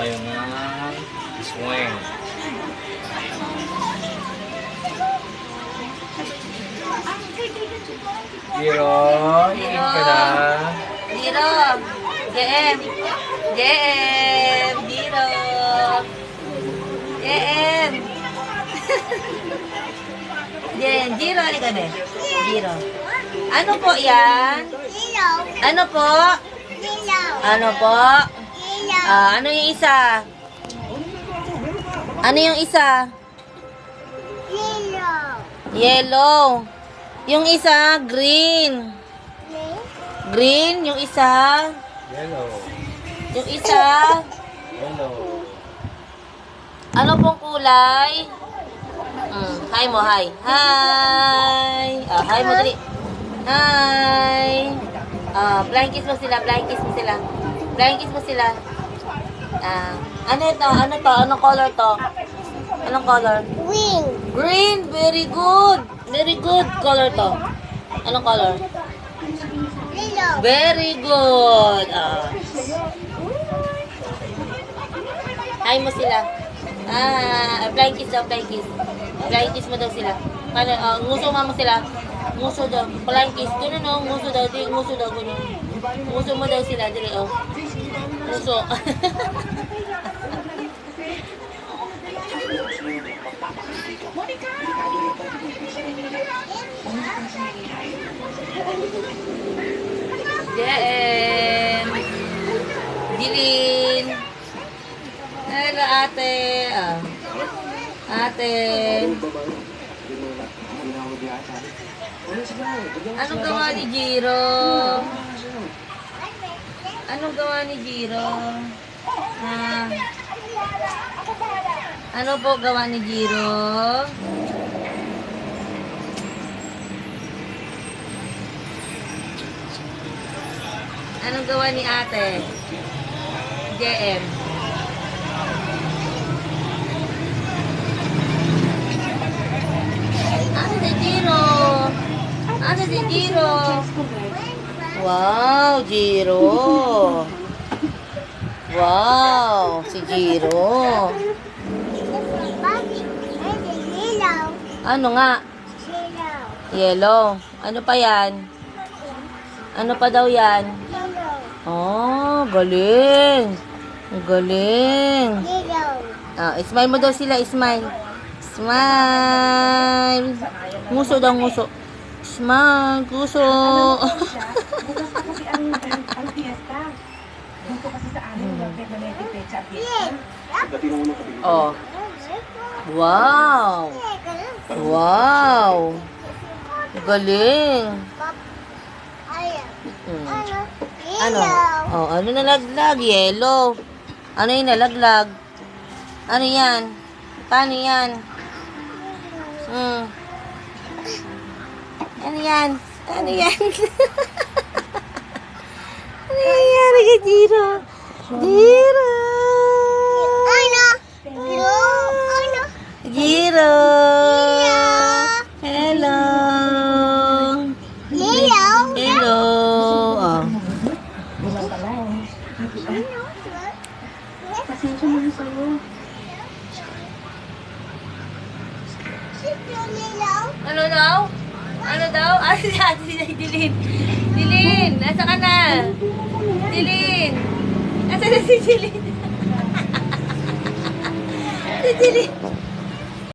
tayo ng swing. Zero. Na. Zero. JM. JM. Zero. JM. JM. Zero. Ano ka Zero. Ano po yan? Ano po? Ano po? Ah, ano yung isa? Ano yung isa? Yellow. Yung isa, green. Green, yung isa. Yellow. Yung isa. Yellow. Ano pong kulay? Mm, hi mo, hi. Hi. Ah, hi mo, dali. Hi. Ah, flying kiss mo sila, flying kiss mo sila. Flying kiss mo sila. Ah, ano ito? Ano to? Anong color to? Anong color? Green, very good. Very good color to. Anong color? Very good. Ah. Hi mo sila. Ah, flying kiss daw, flying kiss. Flying kiss mo daw sila. Paano, ah, nguso nga mo sila. Nguso daw. Flying kiss. Ganun no, nguso daw. Di, nguso daw, ganun. Nguso mo daw sila. Dili, oh. Nguso. JM. Jilin. Hello, ate. Ah. Ate. Anong gawa ni Jiro? Anong gawa ni Jiro? Ha? Ano po gawa ni Jiro? Anong gawa ni ate? JM. Ano si Jiro? Ano si Jiro? Wow, Jiro. Wow, si Jiro. Ano nga? Yellow. Ano pa yan? Ano pa daw yan? Oh, galing. Galing. Ah, smile mo daw sila, smile. Smile. Nguso daw, nguso. Smile, nguso. oh. Wow. Wow. Galing. Hmm. Ano? Oh, ano nalaglag? Yellow. Ano yung nalaglag? Ano yan? Paano yan? Hmm. Ano yan? Ano yan? ano nangyayari kay? Jiro! Jiro! Pasensya na lang sa'yo. Ano daw? Ano daw? Ah, si Ate si Dilin. Dilin, nasa ka na? Dilin. Nasa na si Dilin? si Dilin.